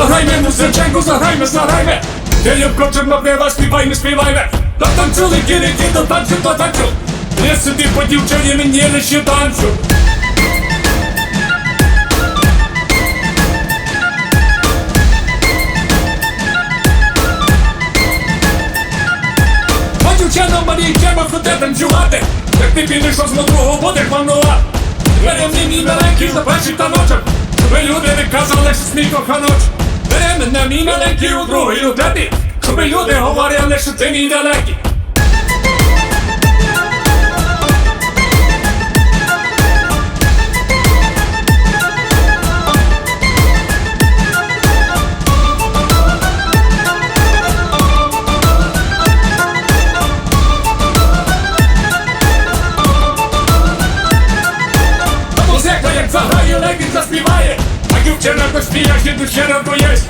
Заграйме музиченьку, заграйме, заграйме. Де любкочем напрява, співайме, співайме. До танцюли, кірики, до танцю, до танцю. Не сиди по дівчині, мені лише танцю. А дівчина мені треба ходе танцювати. Як ти підеш що з другого будеш манувати Берем мій маленький за перший таночок. Щоб люди не казали, що смій коханоч мене мій маленький у другий у третій Щоб люди говорили, що ти мій далекий заграє, легкий заспіває А дівчина поспіє, ще дівчина боєсь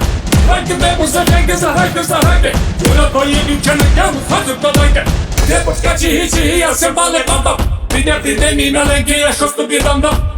Дайте тебе музиченьки, заграйте, заграйте Куля твої дівчини, я виходжу, давайте Де поскачі гічі, я все бали бам-бам Підняти де маленький, я щось тобі дам дам